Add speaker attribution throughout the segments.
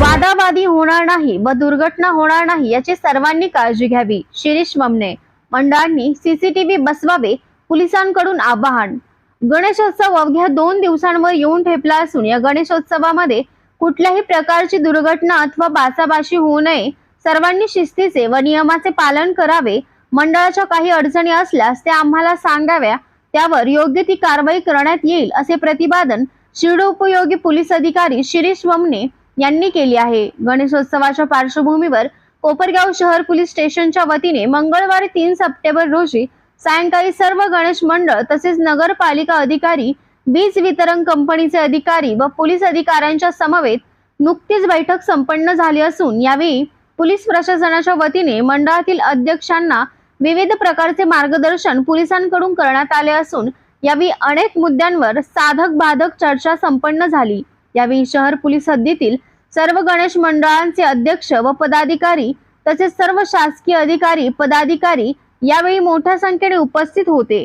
Speaker 1: वादावादी होणार नाही व दुर्घटना होणार नाही याची सर्वांनी काळजी घ्यावी. शिरीष ममने मंडळांनी सीसीटीव्ही बसवावे पोलिसांकडून आवाहन. गणेशोत्सव अवघ्या दोन दिवसांवर येऊन ठेपला असून या गणेशोत्सवामध्ये कुठल्याही प्रकारची दुर्घटना अथवा बासाबाशी होऊ नये. सर्वांनी शिस्तीचे व नियमाचे पालन करावे. मंडळाच्या काही अडचणी असल्यास त्या आम्हाला सांगाव्या. त्यावर योग्य ती कारवाई करण्यात येईल असे प्रतिपादन शिर्ड उपयोगी पोलीस अधिकारी शिरीष वमने यांनी केली आहे. गणेशोत्सवाच्या पार्श्वभूमीवर कोपरगाव शहर पोलीस स्टेशनच्या वतीने मंगळवारी तीन सप्टेंबर रोजी सायंकाळी सर्व गणेश मंडळ तसेच नगरपालिका अधिकारी वीज वितरण कंपनीचे अधिकारी व पोलीस अधिकाऱ्यांच्या समवेत नुकतीच बैठक संपन्न झाली असून यावेळी पोलीस प्रशासनाच्या वतीने मंडळातील अध्यक्षांना विविध प्रकारचे मार्गदर्शन पोलिसांकडून करण्यात आले असून यावेळी अनेक मुद्द्यांवर साधक बाधक चर्चा संपन्न झाली. यावेळी शहर पोलीस हद्दीतील सर्व गणेश मंडळांचे अध्यक्ष व पदाधिकारी तसेच सर्व शासकीय अधिकारी पदाधिकारी यावेळी मोठ्या संख्येने उपस्थित होते.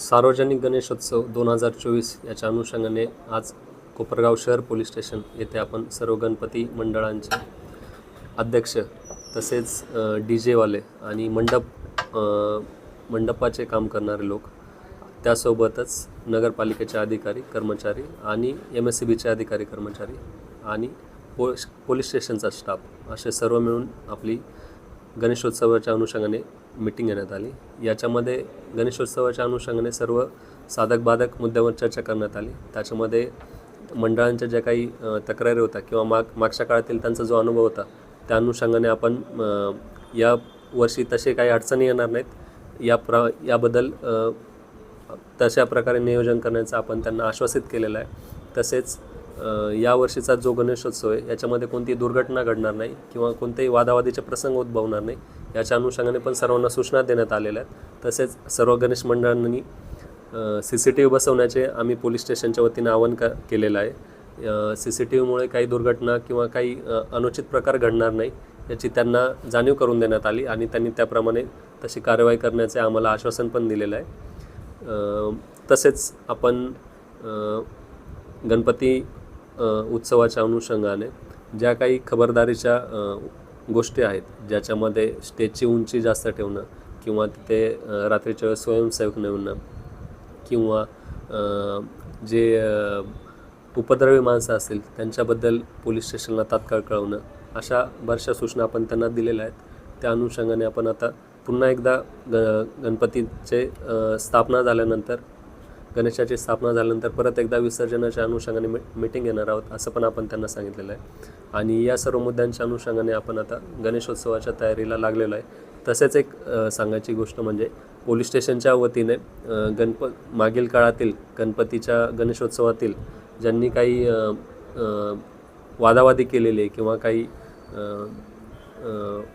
Speaker 2: सार्वजनिक गणेशोत्सव दोन हजार चोवीस याच्या अनुषंगाने आज कोपरगाव शहर पोलीस स्टेशन येथे आपण सर्व गणपती मंडळांचे अध्यक्ष तसेच डी जेवाले आणि मंडप मंडपाचे काम करणारे लोक त्यासोबतच नगरपालिकेचे अधिकारी कर्मचारी आणि एम एस सी बीचे अधिकारी कर्मचारी आणि पो पोलीस स्टेशनचा स्टाफ असे सर्व मिळून आपली गणेशोत्सवाच्या अनुषंगाने मिटिंग घेण्यात आली. याच्यामध्ये गणेशोत्सवाच्या अनुषंगाने सर्व साधक बाधक मुद्द्यावर चर्चा करण्यात आली. त्याच्यामध्ये मंडळांच्या ज्या काही तक्रारी होत्या किंवा माग मागच्या काळातील त्यांचा जो अनुभव होता त्या अनुषंगाने आपण या वर्षी तसे काही अडचणी येणार नाहीत. या प्र याबद्दल तशा प्रकारे नियोजन करण्याचं आपण त्यांना आश्वासित केलेलं आहे. तसेच यावर्षीचा या वर्षीचा जो गणेशोत्सव आहे याच्यामध्ये कोणतीही दुर्घटना घडणार नाही किंवा कोणतेही वादावादीचे प्रसंग उद्भवणार नाही याच्या अनुषंगाने पण सर्वांना सूचना देण्यात आलेल्या आहेत. तसेच सर्व गणेश मंडळांनी सी सी टी व्ही बसवण्याचे आम्ही पोलीस स्टेशनच्या वतीनं आवाहन क केलेलं आहे. सी सी टी व्हीमुळे काही दुर्घटना किंवा काही अनुचित प्रकार घडणार नाही याची त्यांना जाणीव करून देण्यात आली आणि त्यांनी त्याप्रमाणे तशी कारवाई करण्याचे आम्हाला आश्वासन पण दिलेलं आहे. तसेच आपण गणपती उत्सवाच्या अनुषंगाने ज्या काही खबरदारीच्या गोष्टी आहेत ज्याच्यामध्ये स्टेजची उंची जास्त ठेवणं किंवा तिथे रात्रीच्या वेळेस स्वयंसेवक नेमणं किंवा जे उपद्रवी माणसं असतील त्यांच्याबद्दल पोलीस स्टेशनला तात्काळ कळवणं अशा बऱ्याचशा सूचना आपण त्यांना दिलेल्या आहेत. त्या अनुषंगाने आपण आता पुन्हा एकदा ग गणपतीचे स्थापना झाल्यानंतर गणेशाची स्थापना झाल्यानंतर परत एकदा विसर्जनाच्या अनुषंगाने मी मीटिंग घेणार आहोत असं पण आपण त्यांना सांगितलेलं आहे. आणि या सर्व मुद्द्यांच्या अनुषंगाने आपण आता गणेशोत्सवाच्या तयारीला लागलेलो आहे. तसेच एक सांगायची गोष्ट म्हणजे पोलीस स्टेशनच्या वतीने गणप मागील काळातील गणपतीच्या गणेशोत्सवातील ज्यांनी काही वादावादी केलेली आहे किंवा काही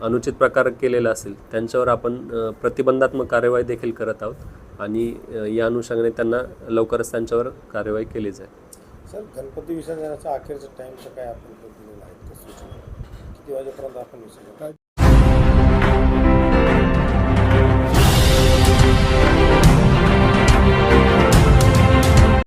Speaker 2: अनुचित प्रकार केलेला असेल त्यांच्यावर आपण प्रतिबंधात्मक कार्यवाही देखील करत आहोत आणि या अनुषंगाने त्यांना लवकरच त्यांच्यावर कार्यवाही केली जाईल.
Speaker 3: सर गणपती विसर्जनाचा अखेरचा टाईमचं काय आपण दिलेला आहे? किती वाजेपर्यंत आपण विसर्जन?